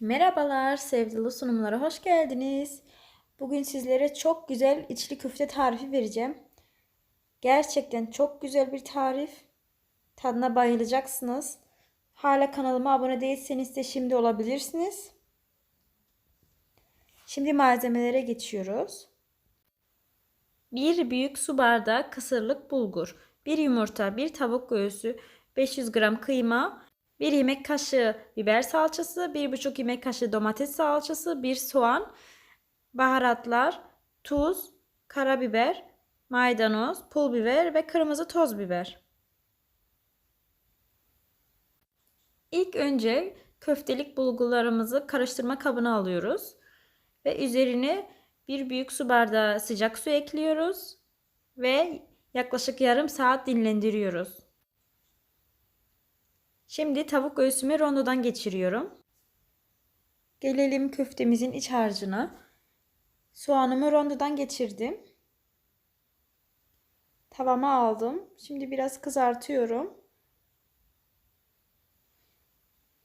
Merhabalar sevgili sunumlara hoş geldiniz. Bugün sizlere çok güzel içli köfte tarifi vereceğim. Gerçekten çok güzel bir tarif. Tadına bayılacaksınız. Hala kanalıma abone değilseniz de şimdi olabilirsiniz. Şimdi malzemelere geçiyoruz. Bir büyük su bardağı kısırlık bulgur, bir yumurta, bir tavuk göğsü, 500 gram kıyma, 1 yemek kaşığı biber salçası, 1,5 yemek kaşığı domates salçası, 1 soğan, baharatlar, tuz, karabiber, maydanoz, pul biber ve kırmızı toz biber. İlk önce köftelik bulgurlarımızı karıştırma kabına alıyoruz ve üzerine bir büyük su bardağı sıcak su ekliyoruz ve yaklaşık yarım saat dinlendiriyoruz. Şimdi tavuk göğsümü rondodan geçiriyorum. Gelelim köftemizin iç harcına. Soğanımı rondodan geçirdim. Tavama aldım. Şimdi biraz kızartıyorum.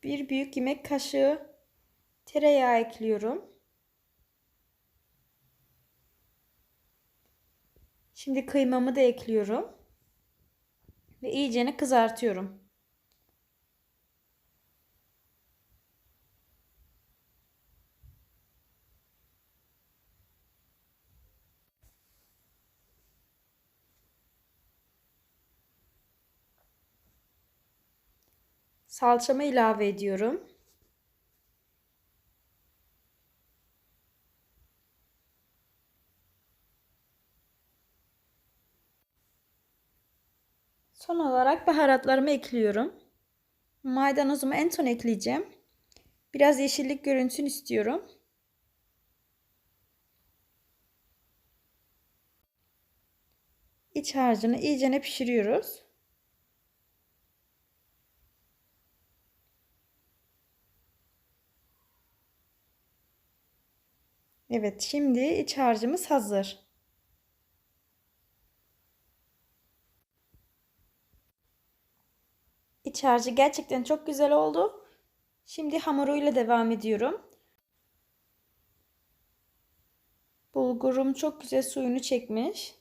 Bir büyük yemek kaşığı tereyağı ekliyorum. Şimdi kıymamı da ekliyorum. Ve iyicene kızartıyorum. Salçamı ilave ediyorum. Son olarak baharatlarımı ekliyorum. Maydanozumu en son ekleyeceğim. Biraz yeşillik görünsün istiyorum. İç harcını iyicene pişiriyoruz. Evet, şimdi iç harcımız hazır. İç harcı gerçekten çok güzel oldu. Şimdi hamuruyla devam ediyorum. Bulgurum çok güzel suyunu çekmiş.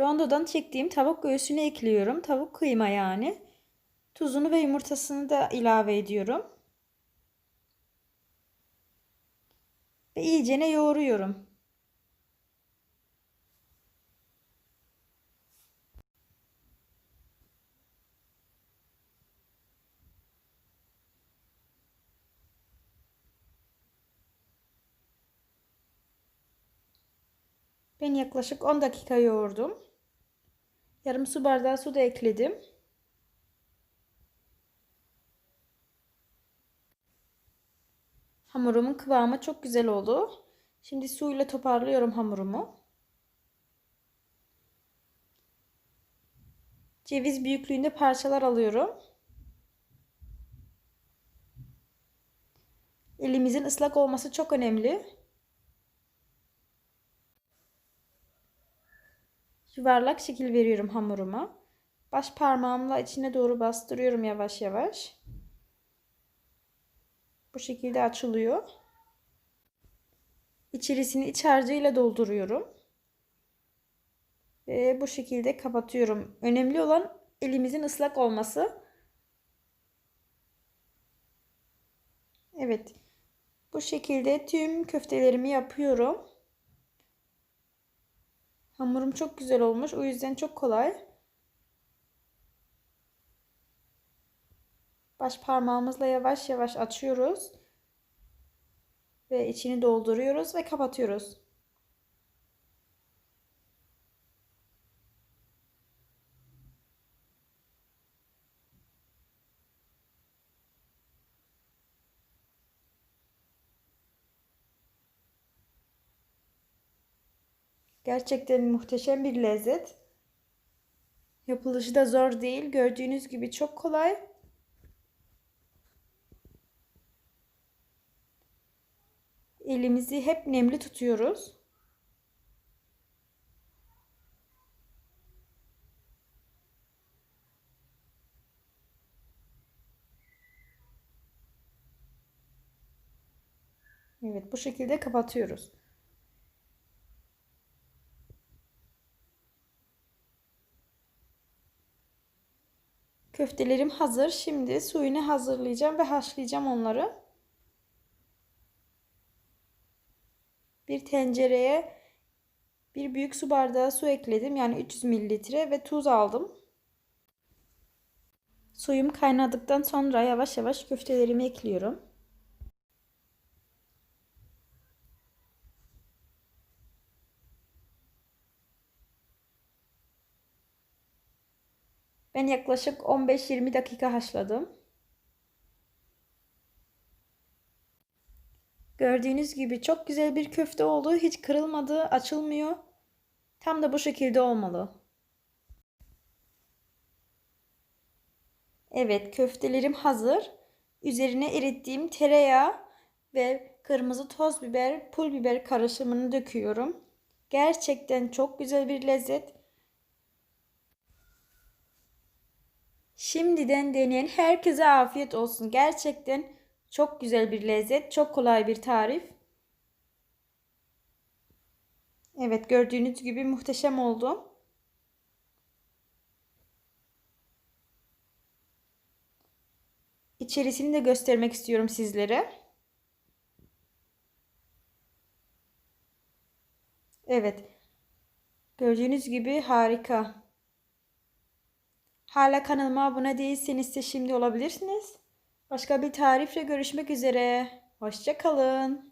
Rondodan çektiğim tavuk göğsünü ekliyorum. Tavuk kıyma yani. Tuzunu ve yumurtasını da ilave ediyorum. Ve iyicene yoğuruyorum. Ben yaklaşık 10 dakika yoğurdum. Yarım su bardağı su da ekledim. Hamurumun kıvamı çok güzel oldu. Şimdi suyla toparlıyorum hamurumu. Ceviz büyüklüğünde parçalar alıyorum. Elimizin ıslak olması çok önemli. Yuvarlak şekil veriyorum hamuruma. Baş parmağımla içine doğru bastırıyorum yavaş yavaş. Bu şekilde açılıyor. İçerisini iç harcıyla dolduruyorum. Ve bu şekilde kapatıyorum. Önemli olan elimizin ıslak olması. Evet. Bu şekilde tüm köftelerimi yapıyorum. Hamurum çok güzel olmuş. O yüzden çok kolay. Baş parmağımızla yavaş yavaş açıyoruz. Ve içini dolduruyoruz ve kapatıyoruz. Gerçekten muhteşem bir lezzet. Yapılışı da zor değil. Gördüğünüz gibi çok kolay. Elimizi hep nemli tutuyoruz. Evet bu şekilde kapatıyoruz. Köftelerim hazır. Şimdi suyunu hazırlayacağım ve haşlayacağım onları. Bir tencereye bir büyük su bardağı su ekledim. Yani 300 mililitre ve tuz aldım. Suyum kaynadıktan sonra yavaş yavaş köftelerimi ekliyorum. Ben yaklaşık 15-20 dakika haşladım. Gördüğünüz gibi çok güzel bir köfte oldu. Hiç kırılmadı, açılmıyor. Tam da bu şekilde olmalı. Evet, köftelerim hazır. Üzerine erittiğim tereyağı ve kırmızı toz biber, pul biber karışımını döküyorum. Gerçekten çok güzel bir lezzet. Şimdiden deneyen herkese afiyet olsun. Gerçekten çok güzel bir lezzet, çok kolay bir tarif. Evet, gördüğünüz gibi muhteşem oldu. İçerisini de göstermek istiyorum sizlere. Evet. Gördüğünüz gibi harika. Hala kanalıma abone değilseniz de şimdi olabilirsiniz. Başka bir tarifle görüşmek üzere. Hoşça kalın.